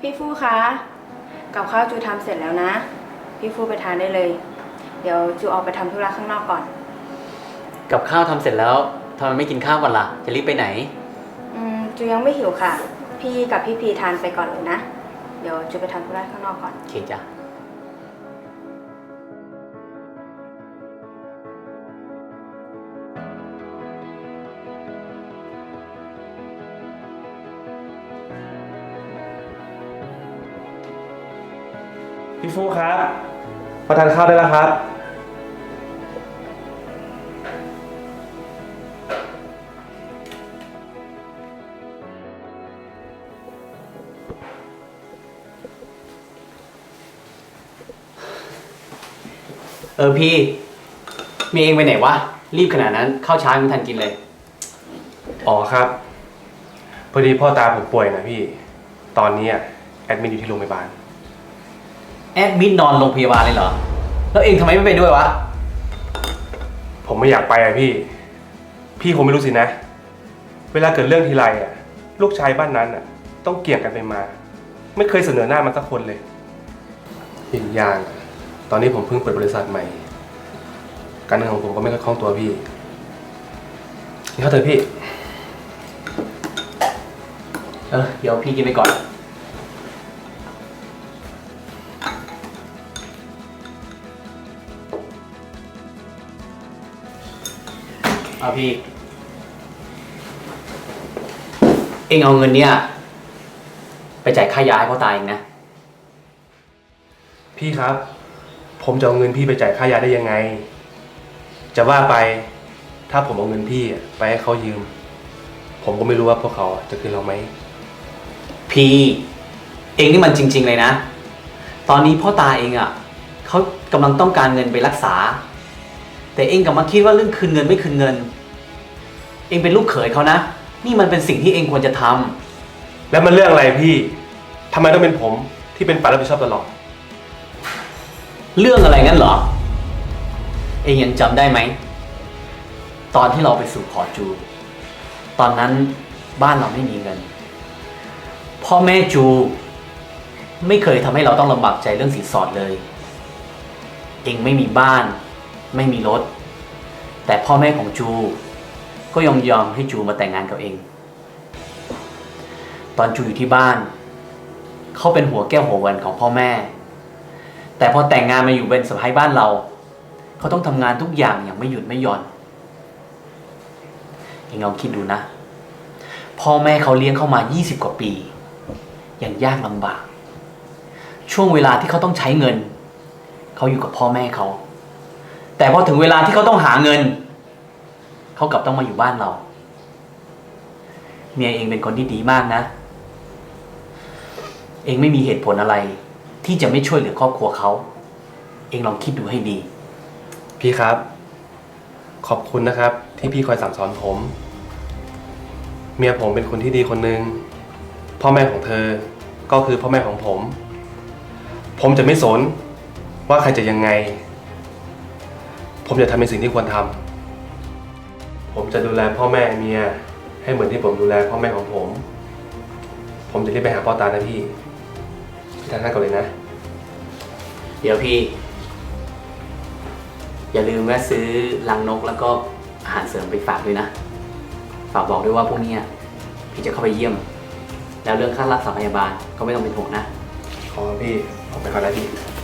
พี่ฟูคะกับข้าวจูทำเสร็จแล้วนะ พี่ฟูไปทานได้เลย เดี๋ยวจูออกไปทำธุระข้างนอกก่อน กับข้าวทำเสร็จแล้วทำไมไม่กินข้าวก่อนล่ะ จะรีบไปไหน อืมจูยังไม่หิวค่ะ พี่กับพี่พีทานไปก่อนเลยนะ เดี๋ยวจูไปทำธุระข้างนอกก่อนโอเคจ้ะ พี่ฟูครับมาทานข้าวได้แล้วครับ เออพี่ มีเองไปไหนวะ รีบขนาดนั้นข้าวเช้ายังไม่ทันกินเลย อ๋อครับ พอดีพ่อตาผมป่วยนะพี่ ตอนนี้อะแอดมินอยู่ที่โรงพยาบาล แอดมิดนอนโรงพยาบาลเลยเหรอ แล้วเองทำไมไม่ไปด้วยวะ ผมไม่อยากไปอะพี่ พี่คงไม่รู้สินะ เวลาเกิดเรื่องทีไรอะลูกชายบ้านนั้นอะต้องเกี่ยงกันไปมา ไม่เคยเสนอหน้ามันสักคนเลยอีกอย่างอะตอนนี้ผมเพิ่งเปิดบริษัทใหม่ การเงินของผมก็ไม่ค่อยคล่องตัวพี่นี่เขาเถอะพี่ เออ เดี๋ยวพี่กินไปก่อน เอาพี่ เองเอาเงินเนี่ย ไปจ่ายค่ายาให้พ่อตาเองนะ พี่ครับ ผมจะเอาเงินพี่ไปจ่ายค่ายาได้ยังไง จะว่าไป ถ้าผมเอาเงินพี่อะไปให้เขายืม ผมก็ไม่รู้ว่าพวกเขาจะคืนเราไหม พี่ เองนี่มันจริง ๆ เลยนะ ตอนนี้พ่อตาเองอะ่ะเขากำลังต้องการเงินไปรักษา แต่เองกลับมาคิดว่าเรื่องคืนเงินไม่คืนเงิน เองเป็นลูกเขยเขานะ นี่มันเป็นสิ่งที่เองควรจะทำแล้วมันเรื่องอะไรพี่ทำไมต้องเป็นผมที่เป็นฝ่ายรับผิดชอบตลอด เรื่องอะไรงั้นเหรอ เองยังจำได้ไหม ตอนที่เราไปสู่ขอจู ตอนนั้นบ้านเราไม่มีเงิน พ่อแม่จู ไม่เคยทำให้เราต้องลำบากใจเรื่องสินสอดเลย เองไม่มีบ้าน ไม่มีรถ แต่พ่อแม่ของจู ก็ยอมยอมให้จูมาแต่งงานกับเอง ตอนจูอยู่ที่บ้าน เขาเป็นหัวแก้วหัวแหวนของพ่อแม่ แต่พอแต่งงานมาอยู่เป็นสะพ้ายบ้านเรา เขาต้องทำงานทุกอย่างอย่างไม่หยุดไม่หย่อนเองลองคิดดูนะ พ่อแม่เขาเลี้ยงเข้ามา 20 กว่าปี อย่างยากลำบาก ช่วงเวลาที่เขาต้องใช้เงิน เขาอยู่กับพ่อแม่เขา แต่พอถึงเวลาที่เขาต้องหาเงิน เขากลับต้องมาอยู่บ้านเรา เมียเองเป็นคนที่ดีมากนะ เองไม่มีเหตุผลอะไร ที่จะไม่ช่วยเหลือครอบครัวเขา เองลองคิดดูให้ดี พี่ครับ ขอบคุณนะครับ ที่พี่คอยสั่งสอนผม เมียผมเป็นคนที่ดีคนหนึ่งพ่อแม่ของเธอก็คือพ่อแม่ของผม ผมจะไม่สนว่าใครจะยังไง ผมจะทำในสิ่งที่ควรทำ ผมจะดูแลพ่อแม่เมีย ให้เหมือนที่ผมดูแลพ่อแม่ของผม ผมจะรีบไปหาพ่อตานะพี่ พี่ทานข้าวก่อนเลยนะ เดี๋ยวพี่ อย่าลืมแวะซื้อลังนกแล้วก็อาหารเสริมไปฝากด้วยนะ ฝากบอกด้วยว่าพวกเนี้ยพี่จะเข้าไปเยี่ยม แล้วเรื่องค่ารักษาพยาบาลก็ไม่ต้องเป็นห่วงนะ ขอพี่ออกไปก่อนนะพี่โ